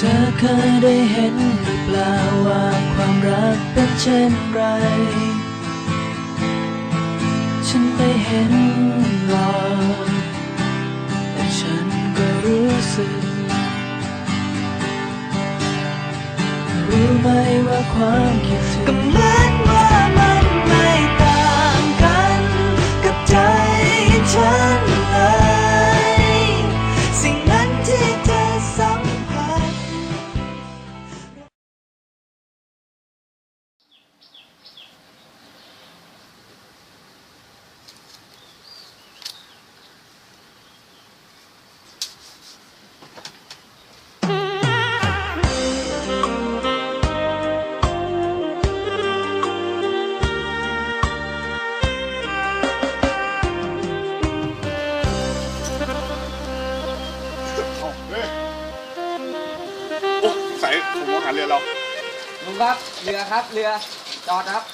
เคยได้เห็นหรือเปล่าว่าความรักเป็นเช่นไร ฉันไปเห็นหรอกแต่ฉันก็รู้สึก รู้ไหมว่าความคิดถึง รับเรือครับ เรือ จอดครับ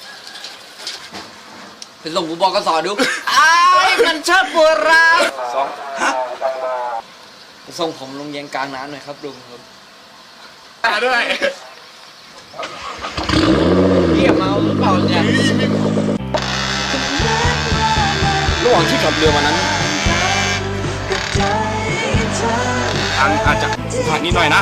เป็นส่งกูบอกกสอดูอ้ายมันชอบบัวรายสองฮะไปส่งผมลงเย็นกลางน้ำหน่อยครับลุงครับมาด้วยเรียกเมาหรือเปล่าเนี่ยระหว่างที่ขับเรือมานั้นทางอาจจะผ่านนิดหน่อยนะ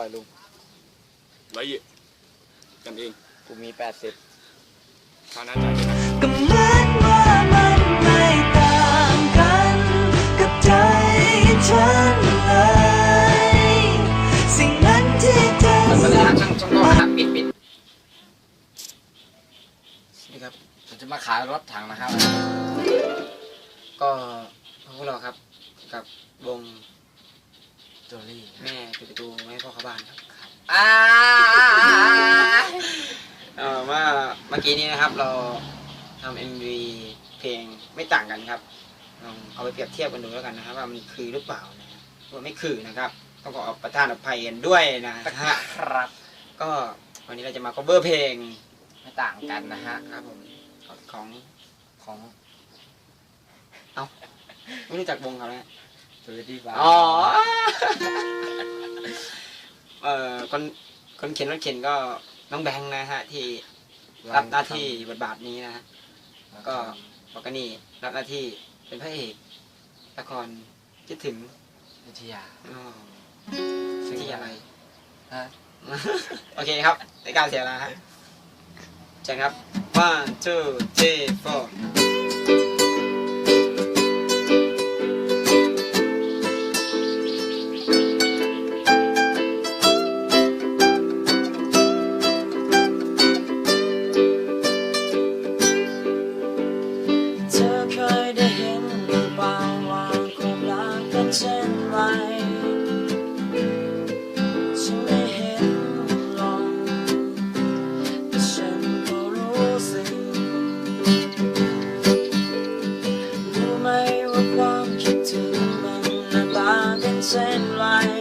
เท่าไหร่ลุงไรอีกกันเองกูมีแปดสิบทางนั้นจ่ายเลยนะก็เหมือนว่ามันไม่ต่างกันกับใจฉันเลย สิ่งนั้นที่เธอมันเป็นสัทางมช่างช่างกล้องนะครับปิดปิดนี่ครับผมจะมาขายรถถังนะครับ ก็พวกเราครับกับวง โจลี่แม่ปิดประตูไม่ให้พ่อเข้าบ้านครับอ่าเออว่าเมื่อกี้นี้นะครับ เราทำเอ็มวีเพลงไม่ต่างกันครับลองเอาไปเปรียบเทียบกันดูแล้วกันนะครับ ว่ามันคือหรือเปล่านะครับว่าไม่คือนะครับต้องขอประทานอภัยกันด้วยนะฮะครับ ก็วันนี้เราจะมา cover เพลงไม่ต่างกันนะฮะครับผมของของ เอ้าไม่รู้จักวงเขาเนี่ย สวัสดีครับอ๋อเอ่อคนคนเขียนรถเข็นก็น้องแบงค์นะฮะ ที่รับหน้าที่บทบาทนี้นะฮะก็บอกกันนี่รับหน้าที่เป็นพระเอกละครคิดถึงวิทยาอ๋อที่อะไรฮะโอเคครับในการเสียเวลาครับเชิญครับ one two three four and light.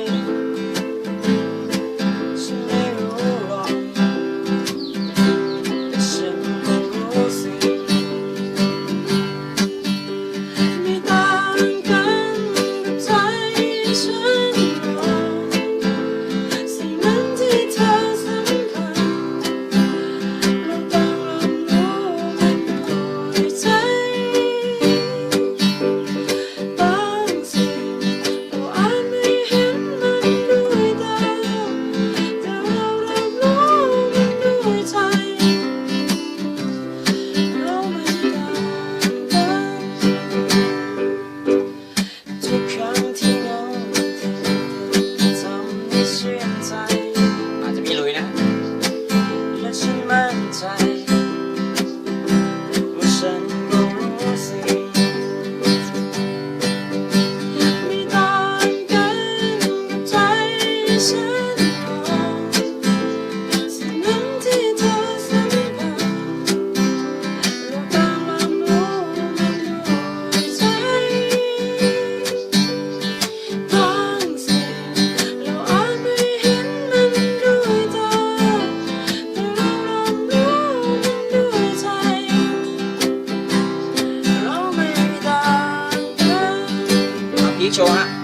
เอา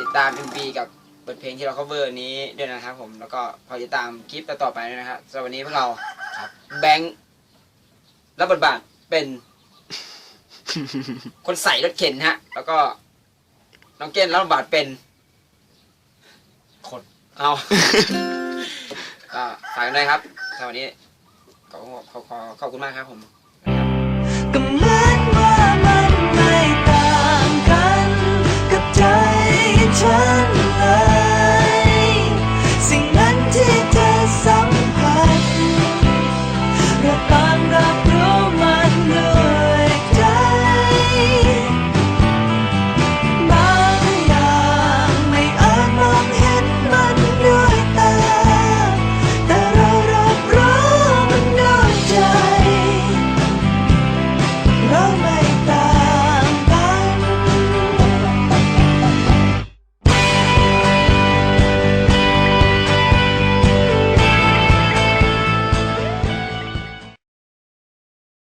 ติดตาม MV กับบทเพลงที่เรา cover นี้ด้วยนะครับผมแล้วก็ฝากติดตามคลิปต่อๆไปด้วยนะครับสำหรับวันนี้พวกเราแบงค์รับบทบาทเป็น คนใส่รถเข็นฮะ แล้วก็น้องเก้นรับบทบาทเป็น คน เอาก็ฝากกันด้วยครับสำหรับวันนี้ขอขอขอขอบคุณมากครับผม ก็เหมื